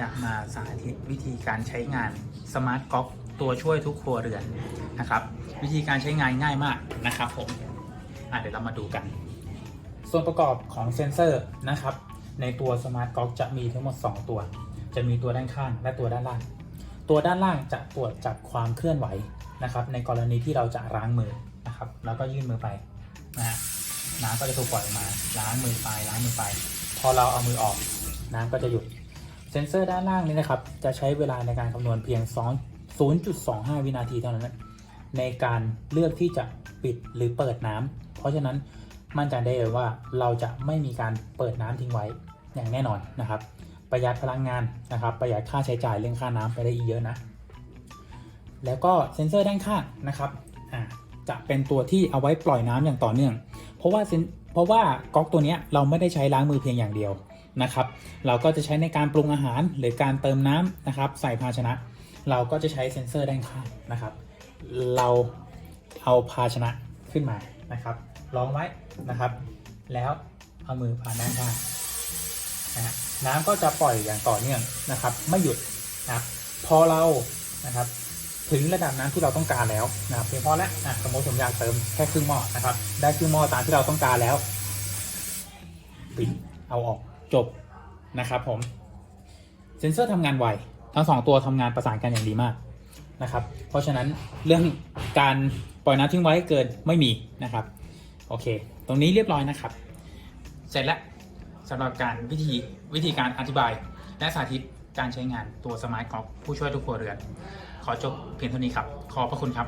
จะมาสาธิตวิธีการใช้งานสมาร์ทก๊อกตัวช่วยทุกครัวเรือนนะครับ วิธีการใช้งานง่ายมากนะครับผมเดี๋ยวเรามาดูกัน ส่วนประกอบของเซนเซอร์นะครับ ในตัวสมาร์ทก๊อกจะมีทั้งหมด 2 ตัว จะมีตัวด้านข้างและตัวด้านล่าง ตัวด้านล่างจะตรวจจับความเคลื่อนไหวนะครับ ในกรณีที่เราจะล้างมือนะครับ แล้วก็ยื่นมือไปนะฮะน้ำก็จะถูกปล่อยออกมาล้างมือไปล้างมือไป พอเราเอามือออก น้ำก็จะหยุด เซนเซอร์ด้านล่างนี้นะครับ จะใช้เวลาในการคำนวณเพียง2 0.25 วินาทีเท่านั้น ในการเลือกที่จะปิดหรือเปิดน้ำเพราะฉะนั้นมั่นใจได้เลยว่าเราจะไม่มีการเปิดน้ำทิ้งไว้อย่างแน่นอนนะครับ ประหยัดพลังงานนะครับ ประหยัดค่าใช้จ่ายเรื่องค่าน้ำไปได้อีกเยอะนะ แล้วก็เซนเซอร์ด้านข้างนะครับจะเป็นตัวที่เอาไว้ปล่อยน้ำอย่างต่อเนื่อง เพราะว่าเซนเพราะว่าก๊อกตัวนี้เราไม่ได้ใช้ล้างมือเพียงอย่างเดียว นะครับ เราก็จะใช้ในการปรุงอาหารหรือการเติมน้ำนะครับ ใส่ภาชนะ เราก็จะใช้เซ็นเซอร์ด้านข้างนะครับ เราเอาภาชนะขึ้นมานะครับรองไว้นะครับ แล้วเอามือผ่านด้านข้างนะฮะน้ำก็จะปล่อยอย่างต่อเนื่องนะครับ ไม่หยุดนะครับพอเรานะครับ ถึงระดับน้ำที่เราต้องการแล้วนะครับเพียงพอแล้วอะสมมติผมอยากเติมแค่ครึ่งหม้อนะครับ ได้ครึ่งหม้อตามที่เราต้องการแล้วปิดเอาออก จบนะครับผมเซนเซอร์ทำงานไวทั้งสองตัวทำงานประสานกันอย่างดีมากนะครับ เพราะฉะนั้นเรื่องการปล่อยน้ำทิ้งไว้เกินไม่มีนะครับ โอเค ตรงนี้เรียบร้อยนะครับ เสร็จแล้วสำหรับการวิธีวิธีการอธิบายและสาธิตการใช้งานตัวสมาร์ทกอล์ฟผู้ช่วยทุกครัวเรือน ขอจบเพียงเท่านี้ครับ ขอบพระคุณครับ